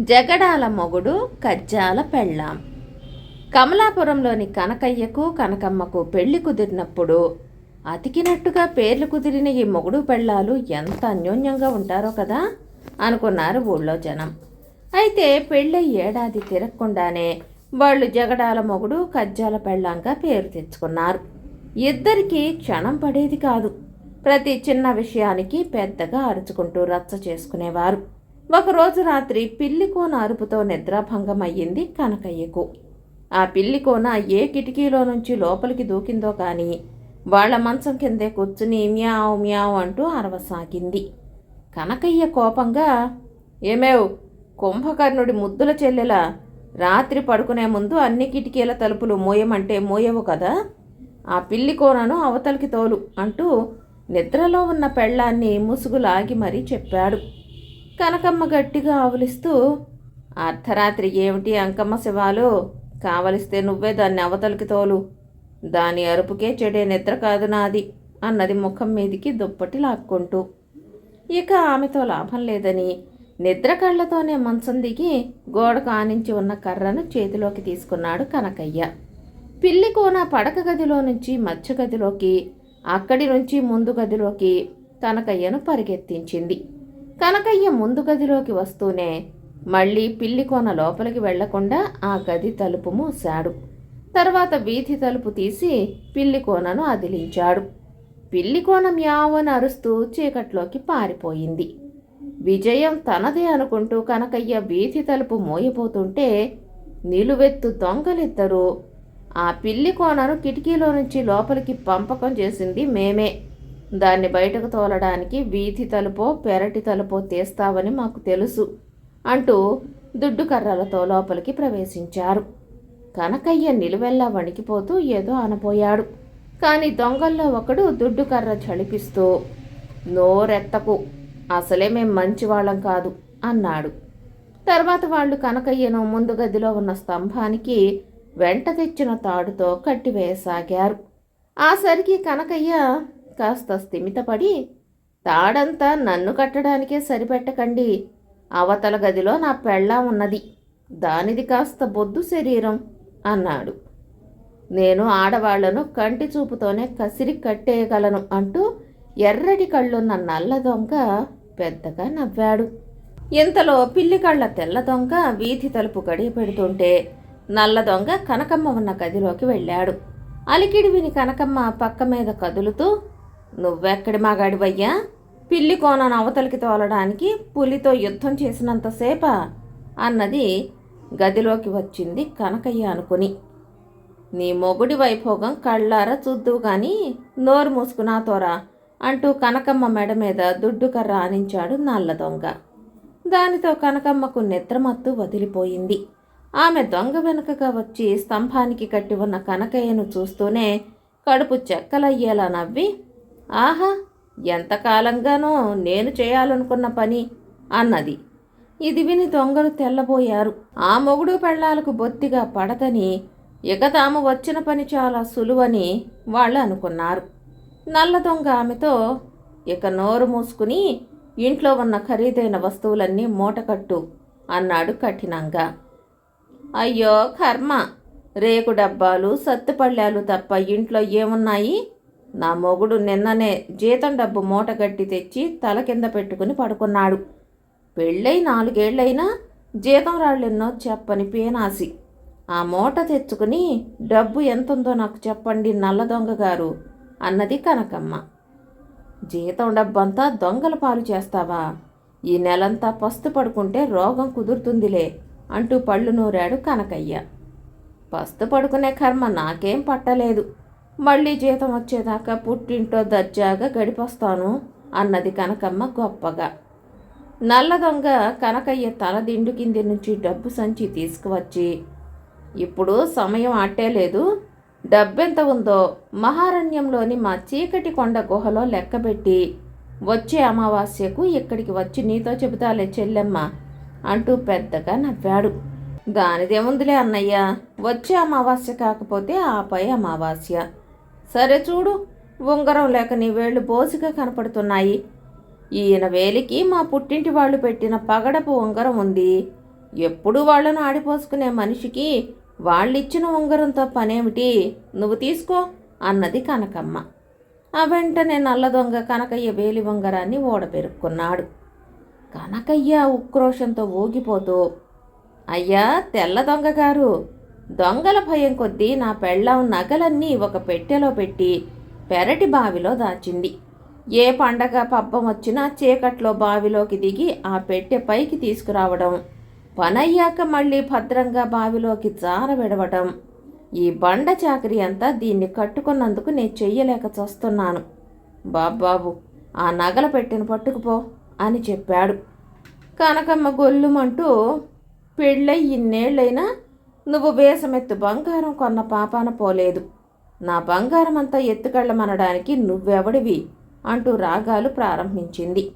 జగడాల మొగుడు కజ్జాల పెళ్ళాం. కమలాపురంలోని కనకయ్యకు కనకమ్మకు పెళ్ళి కుదిరినప్పుడు అతికినట్టుగా పేర్లు కుదిరిన ఈ మొగుడు పెళ్ళాలు ఎంత అన్యోన్యంగా ఉంటారో కదా అనుకున్నారు ఊళ్ళో జనం. అయితే పెళ్ళై ఏడాది తిరగకుండానే వాళ్ళు జగడాల మొగుడు కజ్జాల పెళ్ళాంగా పేరు తెచ్చుకున్నారు. ఇద్దరికీ క్షణం పడేది కాదు. ప్రతి చిన్న విషయానికి పెద్దగా అరుచుకుంటూ రచ్చ చేసుకునేవారు. ఒకరోజు రాత్రి పిల్లికోన అరుపుతో నిద్రాభంగం అయ్యింది కనకయ్యకు. ఆ పిల్లికోన ఏ కిటికీలో నుంచి లోపలికి దూకిందో కానీ వాళ్ళ మంచం కిందే కూర్చుని మ్యావ్ మ్యావ్ అంటూ అరవసాగింది. కనకయ్య కోపంగా ఏమేవ్ కుంభకర్ణుడి ముద్దుల చెల్లెల? రాత్రి పడుకునే ముందు అన్ని కిటికీల తలుపులు మోయమంటే మోయవు కదా? ఆ పిల్లి కోనను అవతలికి తోలు అంటూ నిద్రలో ఉన్న పెళ్ళాన్ని ముసుగులాగి మరీ చెప్పాడు. కనకమ్మ గట్టిగా ఆవులిస్తూ అర్ధరాత్రి ఏమిటి అంకమ్మ శివాలు? కావలిస్తే నువ్వే దాన్ని అవతలికి తోలు. దాని అరుపుకే చెడే నిద్ర కాదు నాది అన్నది ముఖం మీదికి దుప్పటి లాక్కుంటూ. ఇక ఆమెతో లాభం లేదని నిద్ర కళ్ళతోనే మంచం దిగి గోడకు ఆనించి ఉన్న కర్రను చేతిలోకి తీసుకున్నాడు కనకయ్య. పిల్లి కోన పడక గదిలో నుంచి మధ్య గదిలోకి అక్కడి నుంచి ముందు గదిలోకి కనకయ్యను పరిగెత్తించింది. కనకయ్య ముందు గదిలోకి వస్తూనే మళ్ళీ పిల్లి కోన లోపలికి వెళ్ళకుండా ఆ గది తలుపు మూశాడు. తర్వాత వీధి తలుపు తీసి పిల్లి కోనను అదిలించాడు. పిల్లి కోన మ్యావని అరుస్తూ చీకట్లోకి పారిపోయింది. విజయం తనదే అనుకుంటూ కనకయ్య వీధి తలుపు మోయబోతుంటే నిలువెత్తు దొంగలిద్దరూ ఆ పిల్లి కోనను కిటికీలో నుంచి లోపలికి పంపకం చేసింది మేమే. దాన్ని బయటకు తోలడానికి వీధి తలుపో పెరటి తలుపో తీస్తావని మాకు తెలుసు అంటూ దుడ్డు కర్రలతో లోపలికి ప్రవేశించారు. కనకయ్య నిలువెల్లా వణికిపోతూ ఏదో అనపోయాడు కానీ దొంగల్లో ఒకడు దుడ్డు కర్ర చలిపిస్తూ నోరెత్తకు అసలే మేం మంచివాళ్ళం కాదు అన్నాడు. తర్వాత వాళ్ళు కనకయ్యను ముందు గదిలో ఉన్న స్తంభానికి వెంట తెచ్చిన తాడుతో కట్టివేయసాగారు. ఆ సరికి కనకయ్య కాస్త స్థిమితపడి తాడంతా నన్ను కట్టడానికే సరిపెట్టకండి. అవతల గదిలో నా పెళ్ళా ఉన్నది. దానిది కాస్త బొద్దు శరీరం అన్నాడు. నేను ఆడవాళ్ళను కంటి చూపుతోనే కసిరి కట్టేయగలను అంటూ ఎర్రటి కళ్ళున్న నల్ల దొంగ పెద్దగా నవ్వాడు. ఇంతలో పిల్లి కళ్ళ తెల్ల దొంగ వీధి తలుపు గడియ పెడుతుంటే నల్ల దొంగ కనకమ్మ ఉన్న గదిలోకి వెళ్ళాడు. అలికిడి విని కనకమ్మ పక్క మీద కదులుతూ నువ్వెక్కడి మాగాడివయ్యా? పిల్లి కోనను అవతలికి తోలడానికి పులితో యుద్ధం చేసినంతసేపా అన్నది గదిలోకి వచ్చింది కనకయ్య అనుకుని. నీ మొగుడి వైభోగం కళ్ళారా చూద్దువు కానీ నోరు మూసుకున్నా తోరా అంటూ కనకమ్మ మెడ మీద దుడ్డు కర్ర ఆనించాడు నల్ల దొంగ. దానితో కనకమ్మకు నిద్రమత్తు వదిలిపోయింది. ఆమె దొంగ వెనుకగా వచ్చి స్తంభానికి కట్టి ఉన్న కనకయ్యను చూస్తూనే కడుపు చెక్కలయ్యేలా నవ్వి ఆహా ఎంతకాలంగానో నేను చేయాలనుకున్న పని అన్నది. ఇది విని దొంగలు తెల్లబోయారు. ఆ మొగుడు పెళ్ళాలకు బొత్తిగా పడదని ఇక తాము వచ్చిన పని చాలా సులువని వాళ్ళు అనుకున్నారు. నల్ల దొంగ ఆమెతో ఇక నోరు మూసుకుని ఇంట్లో ఉన్న ఖరీదైన వస్తువులన్నీ మూటకట్టు అన్నాడు కఠినంగా. అయ్యో కర్మ! రేకు డబ్బాలు సత్తుపళ్ళాలు తప్ప ఇంట్లో ఏమున్నాయి? నా మొగుడు నిన్ననే జీతం డబ్బు మూటగట్టి తెచ్చి తల కింద పెట్టుకుని పడుకున్నాడు. పెళ్ళై నాలుగేళ్ళైనా జీతం రాళ్ళెన్నో చెప్పని పేనాసి. ఆ మూట తెచ్చుకుని డబ్బు ఎంతుందో నాకు చెప్పండి నల్ల దొంగ గారు అన్నది కనకమ్మ. జీతం డబ్బంతా దొంగల పాలు చేస్తావా? ఈ నెలంతా పస్తు పడుకుంటే రోగం కుదురుతుందిలే అంటూ పళ్ళు నూరాడు కనకయ్య. పస్తు పడుకునే కర్మ నాకేం పట్టలేదు. మళ్ళీ జీతం వచ్చేదాకా పుట్టింటో దర్జాగా గడిపొస్తాను అన్నది కనకమ్మ గొప్పగా. నల్ల దొంగ కనకయ్య తల దిండు కింది నుంచి డబ్బు సంచి తీసుకువచ్చి ఇప్పుడు సమయం అట్టే లేదు. డబ్బెంత ఉందో మహారణ్యంలోని మా చీకటి కొండ గుహలో లెక్కబెట్టి వచ్చే అమావాస్యకు ఇక్కడికి వచ్చి నీతో చెబుతాలే చెల్లెమ్మ అంటూ పెద్దగా నవ్వాడు. దానిదేముందిలే అన్నయ్య వచ్చే అమావాస్య కాకపోతే ఆపై అమావాస్య. సరే చూడు ఉంగరం లేక నీ వేళ్ళు బోసిగా కనపడుతున్నాయి. ఈయన వేలికి మా పుట్టింటి వాళ్ళు పెట్టిన పగడపు ఉంగరం ఉంది. ఎప్పుడు వాళ్ళను ఆడిపోసుకునే మనిషికి వాళ్ళిచ్చిన ఉంగరంతో పనేమిటి నువ్వు తీసుకో అన్నది కనకమ్మ. ఆ వెంటనే నల్ల దొంగ కనకయ్య వేలి ఉంగరాన్ని ఓడపెరుక్కున్నాడు కనకయ్య ఉక్రోషంతో ఊగిపోతూ అయ్యా తెల్ల దొంగ గారు దొంగల భయం కొద్దీ నా పెళ్ళం నగలన్నీ ఒక పెట్టెలో పెట్టి పెరటి బావిలో దాచింది. ఏ పండగ పబ్బం వచ్చినా చీకట్లో బావిలోకి దిగి ఆ పెట్టె పైకి తీసుకురావడం పనయ్యాక మళ్ళీ భద్రంగా బావిలోకి జార విడవడం ఈ బండ చాకరీ అంతా దీన్ని కట్టుకున్నందుకు నేను చెయ్యలేక చూస్తున్నాను. బాబాబు ఆ నగల పెట్టిన పట్టుకుపో అని చెప్పాడు. కనకమ్మ గొల్లుమంటూ పెళ్ళై ఇన్నేళ్ళైనా నువ్వు బేసమెత్తు బంగారం కొన్న పాపాన పోలేదు. నా బంగారం అంతా ఎత్తుకెళ్ళమనడానికి నువ్వెవడివి? అంటూ రాగాలు ప్రారంభించింది.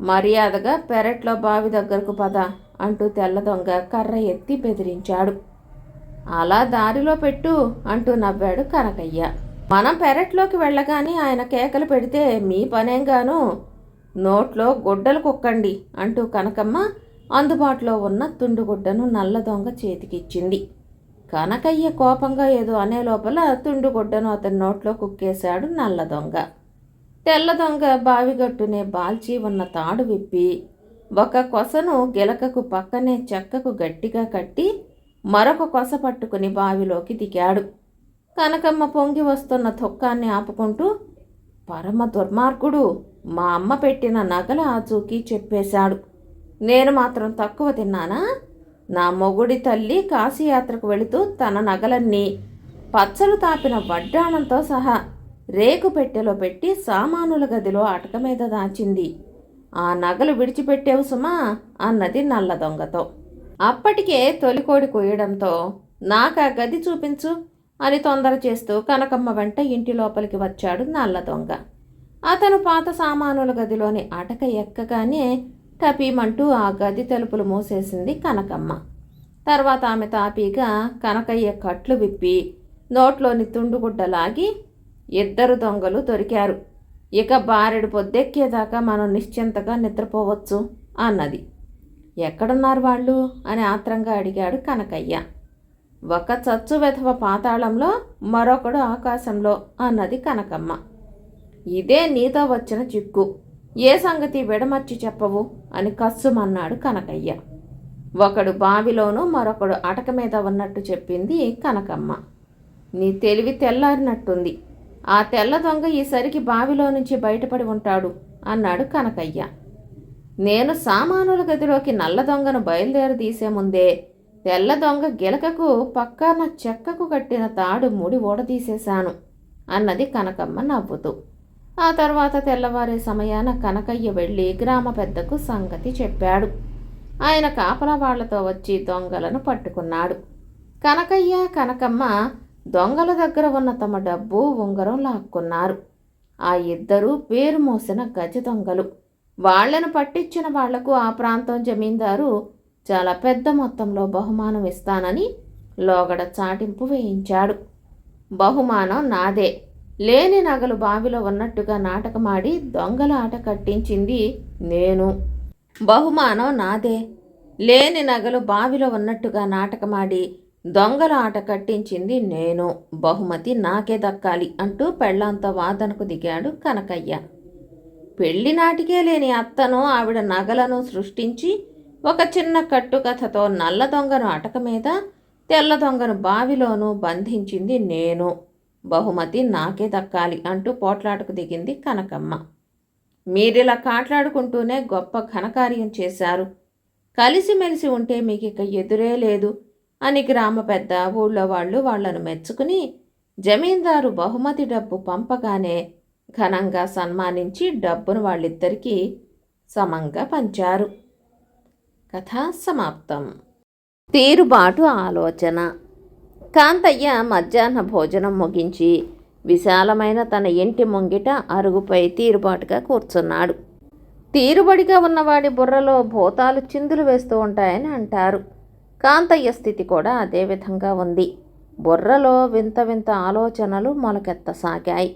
మర్యాదగా పెరట్లో బావి దగ్గరకు పద అంటూ తెల్ల దొంగ కర్ర ఎత్తి బెదిరించాడు. అలా దారిలో పెట్టు అంటూ నవ్వాడు కనకయ్య. మనం పెరట్లోకి వెళ్ళగానే ఆయన కేకలు పెడితే మీ పనేంగాను నోట్లో గుడ్డలు కుక్కండి అంటూ కనకమ్మ అందుబాటులో ఉన్న తుండుగుడ్డను నల్ల దొంగ చేతికిచ్చింది. కనకయ్య కోపంగా ఏదో అనే లోపల తుండుగుడ్డను అతని నోట్లో కుక్కేశాడు నల్ల దొంగ. తెల్ల దొంగ బావిగట్టునే బాల్చి ఉన్న తాడు విప్పి ఒక కొసను గిలకకు పక్కనే చెక్కకు గట్టిగా కట్టి మరొక కొస పట్టుకుని బావిలోకి దిగాడు. కనకమ్మ పొంగి వస్తున్న దుఃఖాన్ని ఆపుకుంటూ పరమ దుర్మార్గుడు మా అమ్మ పెట్టిన నగల ఆచూకీ చెప్పేశాడు. నేను మాత్రం తక్కువ తిన్నానా? నా మొగుడి తల్లి కాశీయాత్రకు వెళుతూ తన నగలన్నీ పచ్చలు తాపిన వడ్డాణంతో సహా రేకు పెట్టెలో పెట్టి సామానుల గదిలో అటక మీద దాచింది. ఆ నగలు విడిచిపెట్టేవు సుమా అన్నది నల్ల దొంగతో. అప్పటికే తొలికోడి కొయ్యడంతో నాకు ఆ గది చూపించు అని తొందర చేస్తూ కనకమ్మ వెంట ఇంటి లోపలికి వచ్చాడు నల్ల దొంగ. అతను పాత సామానుల గదిలోని అటక ఎక్కగానే టపీమంటూ ఆ గది తలుపులు మూసేసింది కనకమ్మ. తర్వాత ఆమె తాపీగా కనకయ్య కట్లు విప్పి నోట్లోని తుండుగుడ్డ లాగి ఇద్దరు దొంగలు దొరికారు. ఇక బారెడు పొద్దెక్కేదాకా మనం నిశ్చింతగా నిద్రపోవచ్చు అన్నది. ఎక్కడున్నారు వాళ్ళు? అని ఆత్రంగా అడిగాడు కనకయ్య. ఒక చచ్చు వెధవ పాతాళంలో మరొకడు ఆకాశంలో అన్నది కనకమ్మ. ఇదే నీతో వచ్చిన చిక్కు. ఏ సంగతి విడమర్చి చెప్పవు? అని కస్సుమన్నాడు కనకయ్య. ఒకడు బావిలోనూ మరొకడు అటక మీద ఉన్నట్టు చెప్పింది కనకమ్మ. నీ తెలివి తెల్లారినట్టుంది. ఆ తెల్ల దొంగ ఈసరికి బావిలో నుంచి బయటపడి ఉంటాడు అన్నాడు కనకయ్య. నేను సామానుల గదిలోకి నల్ల దొంగను బయలుదేరి తీసే ముందే తెల్ల దొంగ గిలకకు పక్కన చెక్కకు కట్టిన తాడు ముడి ఊడదీసేశాను అన్నది కనకమ్మ నవ్వుతూ. ఆ తర్వాత తెల్లవారే సమయాన కనకయ్య వెళ్ళి గ్రామ పెద్దకు సంగతి చెప్పాడు. ఆయన కాపలా వాళ్ళతో వచ్చి దొంగలను పట్టుకున్నాడు. కనకయ్య కనకమ్మ దొంగల దగ్గర ఉన్న తమ డబ్బు ఉంగరం లాక్కున్నారు. ఆ ఇద్దరూ పేరు మోసిన గజ దొంగలు. వాళ్ళను పట్టించిన వాళ్ళకు ఆ ప్రాంతం జమీందారు చాలా పెద్ద మొత్తంలో బహుమానం ఇస్తానని లోగడ చాటింపు వేయించాడు. బహుమానం నాదే. లేని నగలు బావిలో ఉన్నట్టుగా నాటకమాడి దొంగల ఆట కట్టించింది నేను. బహుమానం నాదే. లేని నగలు బావిలో ఉన్నట్టుగా నాటకమాడి దొంగల ఆట కట్టించింది నేను. బహుమతి నాకే దక్కాలి అంటూ పెళ్ళాంతో వాదనకు దిగాడు కనకయ్య. పెళ్ళి నాటికే లేని అత్తను ఆవిడ నగలను సృష్టించి ఒక చిన్న కట్టుకథతో నల్ల దొంగను అటక మీద తెల్ల దొంగను బావిలోనూ బంధించింది నేను. బహుమతి నాకే దక్కాలి అంటూ పోట్లాటకు దిగింది కనకమ్మ. మీరిలా కాట్లాడుకుంటూనే గొప్ప ఘనకార్యం చేశారు. కలిసిమెలిసి ఉంటే మీకు ఇక ఎదురే లేదు అని గ్రామ పెద్ద ఊళ్ళో వాళ్ళు వాళ్ళను మెచ్చుకుని జమీందారు బహుమతి డబ్బు పంపగానే ఘనంగా సన్మానించి డబ్బును వాళ్ళిద్దరికీ సమంగా పంచారు. కథ సమాప్తం. తీరుబాటు ఆలోచన. కాంతయ్య మధ్యాహ్న భోజనం ముగించి విశాలమైన తన ఇంటి ముంగిట అరుగుపై తీరుబాటుగా కూర్చున్నాడు. తీరుబడిగా ఉన్నవాడి బుర్రలో భూతాలు చిందులు వేస్తూ ఉంటాయని అంటారు. కాంతయ్య స్థితి కూడా అదే విధంగా ఉంది. బుర్రలో వింత వింత ఆలోచనలు మొలకెత్తసాగాయి.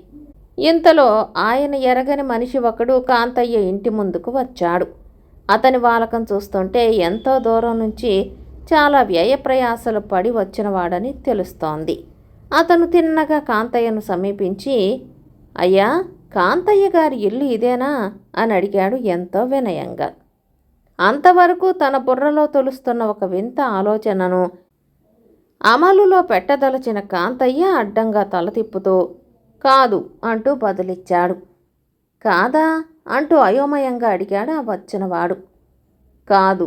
ఇంతలో ఆయన ఎరగని మనిషి ఒకడు కాంతయ్య ఇంటి ముందుకు వచ్చాడు. అతని వాలకం చూస్తుంటే ఎంతో దూరం నుంచి చాలా వ్యయప్రయాసలు పడి వచ్చినవాడని తెలుస్తోంది. అతను తిన్నగా కాంతయ్యను సమీపించి అయ్యా కాంతయ్య గారి ఇల్లు ఇదేనా? అని అడిగాడు ఎంతో వినయంగా. అంతవరకు తన బుర్రలో తొలుస్తున్న ఒక వింత ఆలోచనను అమలులో పెట్టదలచిన కాంతయ్య అడ్డంగా తల తిప్పుతూ కాదు అంటూ బదులిచ్చాడు. కాదా? అంటూ అయోమయంగా అడిగాడు ఆ వచ్చినవాడు. కాదు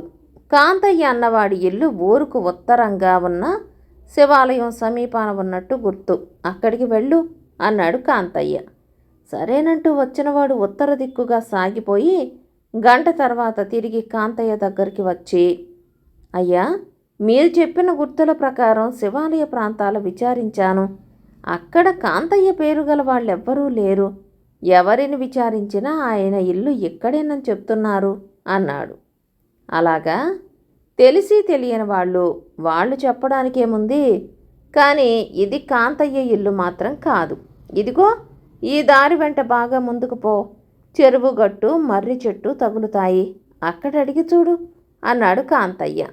కాంతయ్య అన్నవాడి ఇల్లు ఊరుకు ఉత్తరంగా ఉన్న శివాలయం సమీపాన ఉన్నట్టు గుర్తు. అక్కడికి వెళ్ళు అన్నాడు కాంతయ్య. సరేనంటూ వచ్చినవాడు ఉత్తర దిక్కుగా సాగిపోయి గంట తర్వాత తిరిగి కాంతయ్య దగ్గరికి వచ్చి అయ్యా మీరు చెప్పిన గుర్తుల ప్రకారం శివాలయ ప్రాంతాలు విచారించాను. అక్కడ కాంతయ్య పేరు గల వాళ్ళెవ్వరూ లేరు. ఎవరిని విచారించినా ఆయన ఇల్లు ఇక్కడేనని చెప్తున్నారు అన్నాడు. అలాగా? తెలిసి తెలియని వాళ్ళు వాళ్ళు చెప్పడానికేముంది కానీ ఇది కాంతయ్య ఇల్లు మాత్రం కాదు. ఇదిగో ఈ దారి వెంట బాగా ముందుకు పో. చెరువు గట్టు మర్రి చెట్టు తగులుతాయి. అక్కడ అడిగి చూడు అన్నాడు కాంతయ్య.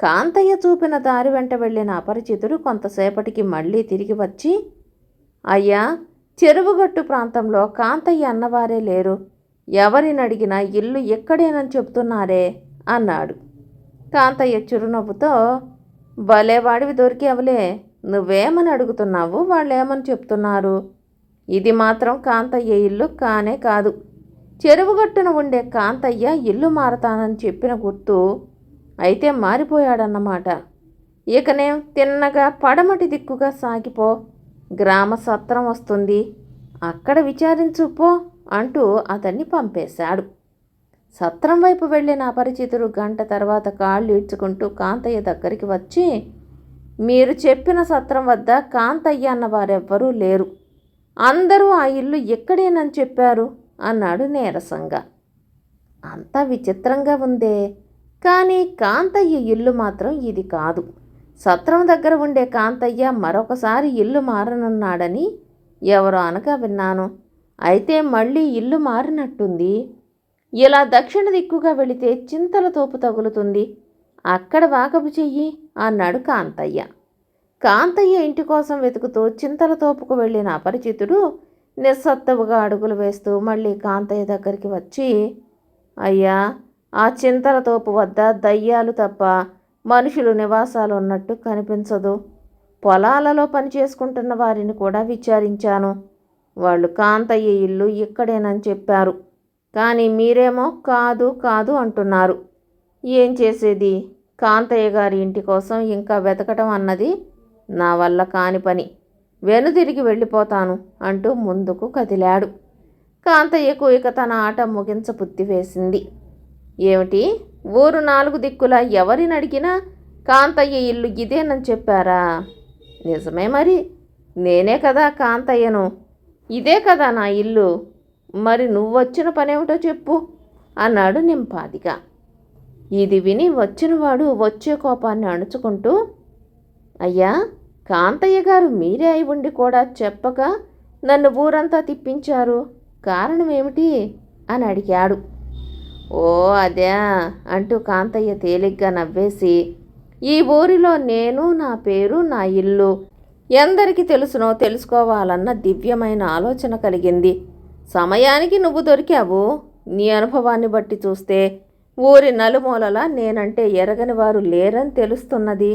కాంతయ్య చూపిన దారి వెంట వెళ్ళిన అపరిచితుడు కొంతసేపటికి మళ్ళీ తిరిగి వచ్చి అయ్యా చెరువుగట్టు ప్రాంతంలో కాంతయ్య అన్నవారే లేరు. ఎవరిని అడిగినా ఇల్లు ఎక్కడేనని చెప్తున్నారే. అన్నాడు. కాంతయ్య చిరునవ్వుతో భలేవాడివి దొరికావులే నువ్వేమని అడుగుతున్నావు? వాళ్ళేమని చెప్తున్నారు? ఇది మాత్రం కాంతయ్య ఇల్లు కానే కాదు. చెరువుగట్టున ఉండే కాంతయ్య ఇల్లు మారతానని చెప్పిన గుర్తు అయితే మారిపోయాడన్నమాట. ఇకనేం తిన్నగా పడమటి దిక్కుగా సాగిపో. గ్రామ సత్రం వస్తుంది. అక్కడ విచారించుపో అంటూ అతన్ని పంపేశాడు. సత్రం వైపు వెళ్ళిన అపరిచితుడు గంట తర్వాత కాళ్ళు ఈడ్చుకుంటూ కాంతయ్య దగ్గరికి వచ్చి మీరు చెప్పిన సత్రం వద్ద కాంతయ్య అన్న వారెవ్వరూ లేరు. అందరూ ఆ ఇల్లు ఎక్కడేనని చెప్పారు అన్నాడు నీరసంగా. అంతా విచిత్రంగా ఉందే. కానీ కాంతయ్య ఇల్లు మాత్రం ఇది కాదు. సత్రం దగ్గర ఉండే కాంతయ్య మరొకసారి ఇల్లు మారనున్నాడని ఎవరో అనగా విన్నాను. అయితే మళ్ళీ ఇల్లు మారినట్టుంది. ఇలా దక్షిణ దిక్కుగా వెళితే చింతల తోపు తగులుతుంది? అక్కడ వాకపు చెయ్యి అన్నాడు కాంతయ్య. కాంతయ్య ఇంటి కోసం వెతుకుతూ చింతల తోపుకు వెళ్ళిన అపరిచితుడు నిస్సత్తువుగా అడుగులు వేస్తూ మళ్ళీ కాంతయ్య దగ్గరికి వచ్చి అయ్యా ఆ చింతల తోపు వద్ద దయ్యాలు తప్ప మనుషులు నివాసాలు ఉన్నట్టు కనిపించదు. పొలాలలో పని చేసుకుంటున్న వారిని కూడా విచారించాను. వాళ్ళు కాంతయ్య ఇల్లు ఇక్కడేనని చెప్పారు. కానీ మీరేమో కాదు కాదు అంటున్నారు. ఏం చేసేది? కాంతయ్య గారి ఇంటి కోసం ఇంకా వెతకటం అన్నది నా వల్ల కాని పని. వెనుదిరిగి వెళ్ళిపోతాను అంటూ ముందుకు కదిలాడు. కాంతయ్యకు ఇక తన ఆట ముగించ బుద్ధి వేసింది. ఏమిటి? ఊరు నాలుగు దిక్కుల ఎవరిని అడిగినా కాంతయ్య ఇల్లు ఇదేనని చెప్పారా? నిజమే మరి. నేనే కదా కాంతయ్యను. ఇదే కదా నా ఇల్లు. మరి నువ్వు వచ్చిన పనేమిటో చెప్పు అన్నాడు నింపాదిగా. ఇది విని వచ్చినవాడు వచ్చే కోపాన్ని అణుచుకుంటూ అయ్యా కాంతయ్య గారు మీరే అయి ఉండి కూడా చెప్పక నన్ను ఊరంతా తిప్పించారు. కారణం ఏమిటి అని అడిగాడు. ఓ అదే అంటూ కాంతయ్య తేలిగ్గా నవ్వేసి ఈ ఊరిలో నేను నా పేరు నా ఇల్లు ఎందరికి తెలుసునో తెలుసుకోవాలన్న దివ్యమైన ఆలోచన కలిగింది. సమయానికి నువ్వు దొరికావు. నీ అనుభవాన్ని బట్టి చూస్తే ఊరి నలుమూలలా నేనంటే ఎరగని వారు లేరని తెలుస్తున్నది.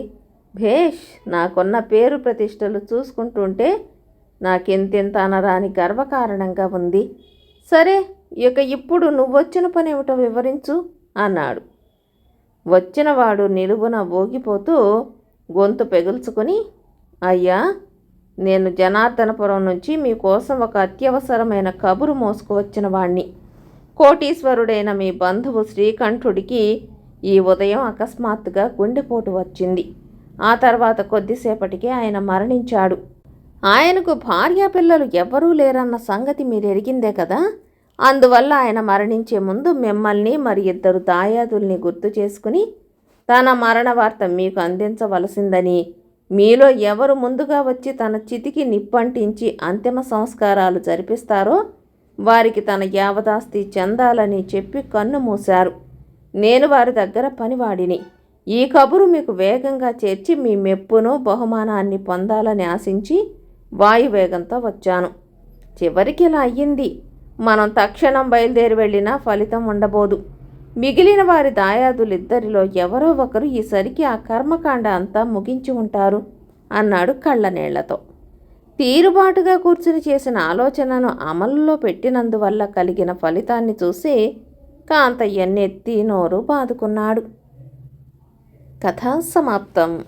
భేష్ నాకున్న పేరు ప్రతిష్టలు చూసుకుంటుంటే నాకెంతెంత అనరాని గర్వకారణంగా ఉంది. సరే ఇక ఇప్పుడు నువ్వొచ్చిన పని ఏమిటో వివరించు అన్నాడు. వచ్చినవాడు నిలువున ఊగిపోతూ గొంతు పెగుల్చుకొని అయ్యా నేను జనార్దనపురం నుంచి మీకోసం ఒక అత్యవసరమైన కబురు మోసుకువచ్చిన వాణ్ణి. కోటీశ్వరుడైన మీ బంధువు శ్రీకంఠుడికి ఈ ఉదయం అకస్మాత్తుగా గుండెపోటు వచ్చింది. ఆ తర్వాత కొద్దిసేపటికే ఆయన మరణించాడు. ఆయనకు భార్యాపిల్లలు ఎవ్వరూ లేరన్న సంగతి మీరు ఎరిగిందే కదా? అందువల్ల ఆయన మరణించే ముందు మిమ్మల్ని మరి ఇద్దరు దాయాదుల్ని గుర్తు చేసుకుని తన మరణ వార్త మీకు అందించవలసిందని మీలో ఎవరు ముందుగా వచ్చి తన చితికి నిప్పంటించి అంతిమ సంస్కారాలు జరిపిస్తారో వారికి తన యావదాస్తి చెందాలని చెప్పి కన్ను మూశారు. నేను వారి దగ్గర పనివాడిని. ఈ కబురు మీకు వేగంగా చేర్చి మీ మెప్పును బహుమానాన్ని పొందాలని ఆశించి వాయువేగంతో వచ్చాను. చివరికి ఇలా అయ్యింది. మనం తక్షణం బయలుదేరి వెళ్ళినా ఫలితం ఉండబోదు. మిగిలిన వారి దాయాదులిద్దరిలో ఎవరో ఒకరు ఈసరికి ఆ కర్మకాండ అంతా ముగించి ఉంటారు అన్నాడు కళ్ళనీళ్ళతో. తీరుబాటుగా కూర్చుని చేసిన ఆలోచనను అమలులో పెట్టినందువల్ల కలిగిన ఫలితాన్ని చూసి కాంతయ్య నెత్తి నోరు బాదుకున్నాడు. కథ సమాప్తం.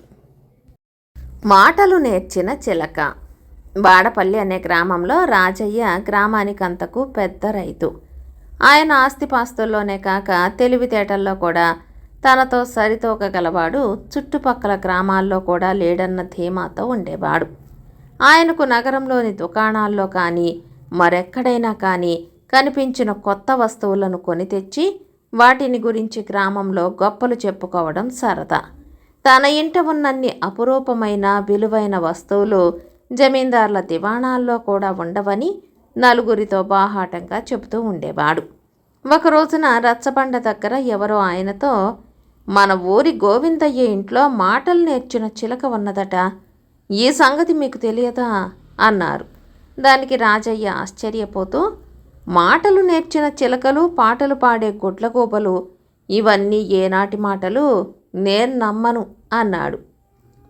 మాటలు నేర్చిన చిలక. వాడపల్లి అనే గ్రామంలో రాజయ్య గ్రామానికంతకు పెద్ద రైతు. ఆయన ఆస్తిపాస్తుల్లోనే కాక తెలివితేటల్లో కూడా తనతో సరితూకగలవాడు చుట్టుపక్కల గ్రామాల్లో కూడా లేడన్న ధీమాతో ఉండేవాడు. ఆయనకు నగరంలోని దుకాణాల్లో కానీ మరెక్కడైనా కానీ కనిపించిన కొత్త వస్తువులను కొని తెచ్చి వాటిని గురించి గ్రామంలో గొప్పలు చెప్పుకోవడం సరదా. తన ఇంట ఉన్నన్ని అపురూపమైన విలువైన వస్తువులు జమీందార్ల దివాణాల్లో కూడా ఉండవని నలుగురితో బాహాటంగా చెబుతూ ఉండేవాడు. ఒక రోజున రచ్చబండ దగ్గర ఎవరో ఆయనతో మన ఊరి గోవిందయ్య ఇంట్లో మాటలు నేర్చిన చిలక ఉన్నదట. ఈ సంగతి మీకు తెలియదా అన్నారు. దానికి రాజయ్య ఆశ్చర్యపోతూ మాటలు నేర్చిన చిలకలు పాటలు పాడే గుడ్లగూబలు ఇవన్నీ ఏనాటి మాటలు? నేను నమ్మను అన్నాడు.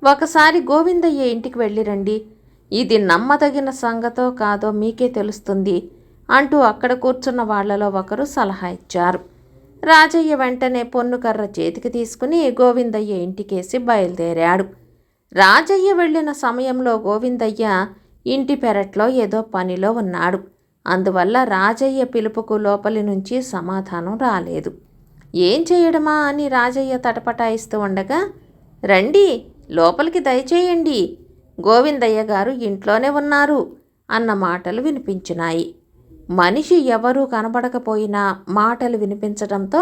ఒకసారి గోవిందయ్య ఇంటికి వెళ్ళిరండి. ఇది నమ్మదగిన సంగతో కాదో మీకే తెలుస్తుంది అంటూ అక్కడ కూర్చున్న వాళ్ళలో ఒకరు సలహా ఇచ్చారు. రాజయ్య వెంటనే పొన్నుకర్ర చేతికి తీసుకుని గోవిందయ్య ఇంటికేసి బయలుదేరాడు. రాజయ్య వెళ్ళిన సమయంలో గోవిందయ్య ఇంటి పెరట్లో ఏదో పనిలో ఉన్నాడు. అందువల్ల రాజయ్య పిలుపుకు లోపలి నుంచి సమాధానం రాలేదు. ఏం చేయడమా? అని రాజయ్య తటపటాయిస్తూ ఉండగా రండి లోపలికి దయచేయండి. గోవిందయ్య గారు ఇంట్లోనే ఉన్నారు అన్న మాటలు వినిపించినాయి. మనిషి ఎవరూ కనబడకపోయినా మాటలు వినిపించడంతో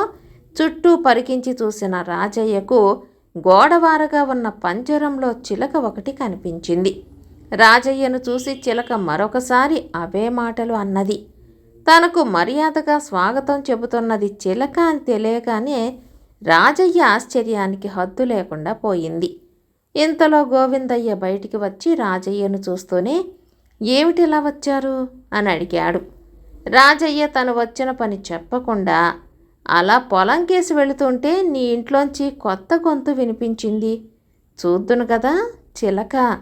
చుట్టూ పరికించి చూసిన రాజయ్యకు గోడవారగా ఉన్న పంజరంలో చిలక ఒకటి కనిపించింది. రాజయ్యను చూసి చిలక మరొకసారి అవే మాటలు అన్నది. తనకు మర్యాదగా స్వాగతం చెబుతున్నది చిలక అని తెలియగానే రాజయ్య ఆశ్చర్యానికి హద్దు లేకుండా పోయింది. ఇంతలో గోవిందయ్య బయటికి వచ్చి రాజయ్యను చూస్తూనే ఏమిటిలా వచ్చారు? అని అడిగాడు. రాజయ్య తను వచ్చిన పని చెప్పకుండా అలా పొలం కేసి వెళుతుంటే నీ ఇంట్లోంచి కొత్త గొంతు వినిపించింది. చూద్దును కదా చిలక.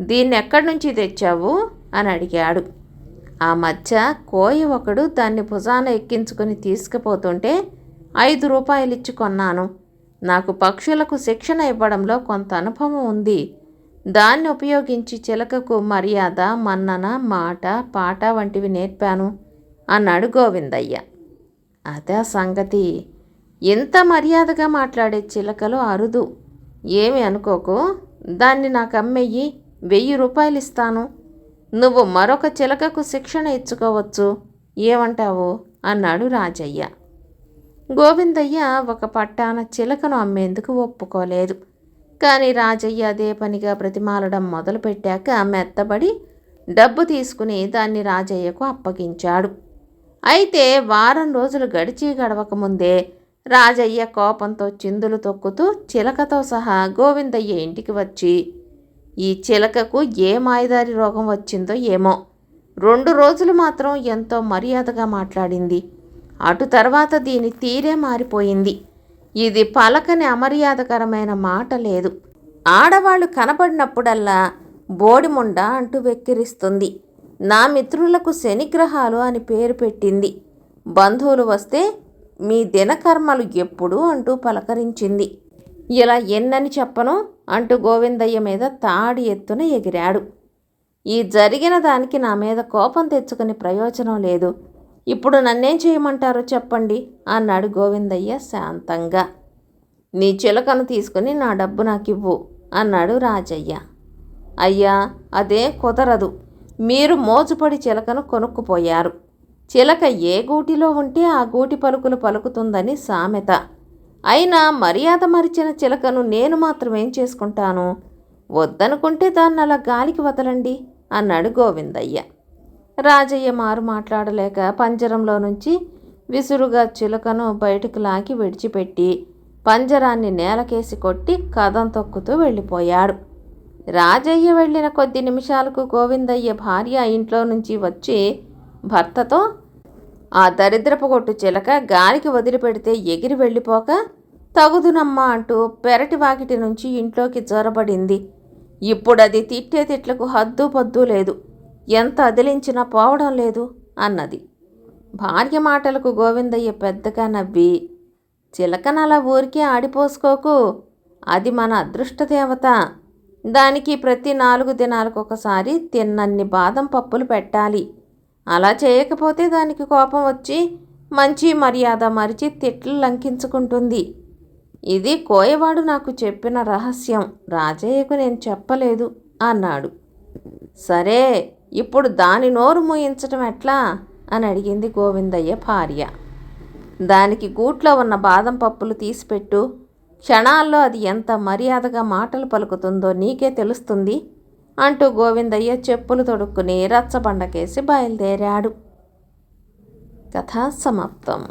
దీన్ని ఎక్కడి నుంచి తెచ్చావు? అని అడిగాడు. ఆ మధ్య కోయ ఒకడు దాన్ని భుజాన ఎక్కించుకుని తీసుకుపోతుంటే ఐదు రూపాయలు ఇచ్చి కొన్నాను. నాకు పక్షులకు శిక్షణ ఇవ్వడంలో కొంత అనుభవం ఉంది. దాన్ని ఉపయోగించి చిలకకు మర్యాద మన్నన మాట పాట వంటివి నేర్పాను అన్నాడు గోవిందయ్య. అదే సంగతి. ఎంత మర్యాదగా మాట్లాడే చిలకలు అరుదు. ఏమి అనుకోకు. దాన్ని నాకు అమ్మేయి వెయ్యి రూపాయలు ఇస్తాను నువ్వు మరొక చిలకకు శిక్షణ ఇచ్చుకోవచ్చు. ఏమంటావు? అన్నాడు రాజయ్య. గోవిందయ్య ఒక పట్టాన చిలకను అమ్మేందుకు ఒప్పుకోలేదు. కానీ రాజయ్య అదే పనిగా ప్రతిమాలడం మొదలుపెట్టాక మెత్తబడి డబ్బు తీసుకుని దాన్ని రాజయ్యకు అప్పగించాడు. అయితే వారం రోజులు గడిచి గడవకముందే రాజయ్య కోపంతో చిందులు తొక్కుతూ చిలకతో సహా గోవిందయ్య ఇంటికి వచ్చి ఈ చిలకకు ఏ మాయదారి రోగం వచ్చిందో ఏమో. రెండు రోజులు మాత్రం ఎంతో మర్యాదగా మాట్లాడింది. అటు తర్వాత దీని తీరే మారిపోయింది. ఇది పలకని అమర్యాదకరమైన మాట లేదు. ఆడవాళ్ళు కనపడినప్పుడల్లా బోడిముండ అంటూ వెక్కిరిస్తుంది. నా మిత్రులకు శనిగ్రహాలు అని పేరు పెట్టింది. బంధువులు వస్తే మీ దినకర్మలు ఎప్పుడు అంటూ పలకరించింది. ఇలా ఎన్నని చెప్పను అంటూ గోవిందయ్య మీద తాడి ఎత్తున ఎగిరాడు. ఈ జరిగిన దానికి నా మీద కోపం తెచ్చుకుని ప్రయోజనం లేదు. ఇప్పుడు నన్నేం చేయమంటారో చెప్పండి అన్నాడు గోవిందయ్య శాంతంగా. నీ చిలకను తీసుకుని నా డబ్బు నాకు ఇవ్వు అన్నాడు రాజయ్య. అయ్యా అదే కుదరదు. మీరు మోజుపడి చిలకను కొనుక్కుపోయారు. చిలక ఏ గూటిలో ఉంటే ఆ గూటి పలుకులు పలుకుతుందని సామెత. అయినా మర్యాద మరిచిన చిలకను నేను మాత్రమేం చేసుకుంటాను? వద్దనుకుంటే దాన్ని అలా గాలికి వదలండి అన్నాడు గోవిందయ్య. రాజయ్య మారు మాట్లాడలేక పంజరంలో నుంచి విసురుగా చిలుకను బయటకు లాగి విడిచిపెట్టి పంజరాన్ని నేలకేసి కొట్టి కదం తొక్కుతూ వెళ్ళిపోయాడు. రాజయ్య వెళ్ళిన కొద్ది నిమిషాలకు గోవిందయ్య భార్య ఇంట్లో నుంచి వచ్చి భర్తతో ఆ దరిద్రపు కొట్టు చిలక గాలికి వదిలిపెడితే ఎగిరి వెళ్ళిపోక తగుదునమ్మా అంటూ పెరటి వాకిటి నుంచి ఇంట్లోకి జొరబడింది. ఇప్పుడు అది తిట్టే తిట్లకు హద్దు పద్దు లేదు. ఎంత అదిలించినా పోవడం లేదు అన్నది. భార్య మాటలకు గోవిందయ్య పెద్దగా నవ్వి చిలకనలా ఊరికే ఆడిపోసుకోకు అది మన అదృష్ట దేవత దానికి ప్రతి నాలుగు దినాలకు ఒకసారి తిన్నన్ని బాదం పప్పులు పెట్టాలి. అలా చేయకపోతే దానికి కోపం వచ్చి మంచి మర్యాద మరిచి తిట్లు లంకించుకుంటుంది. ఇది కోయవాడు నాకు చెప్పిన రహస్యం రాజయ్యకు నేను చెప్పలేదు అన్నాడు. సరే ఇప్పుడు దాని నోరు మూయించటం ఎట్లా? అని అడిగింది గోవిందయ్య భార్య. దానికి గూట్లో ఉన్న బాదం పప్పులు తీసిపెట్టు. క్షణాల్లో అది ఎంత మర్యాదగా మాటలు పలుకుతుందో నీకే తెలుస్తుంది అంటూ గోవిందయ్య చెప్పులు తొడుక్కుని రచ్చబండకేసి బయలుదేరాడు. కథ సమాప్తం.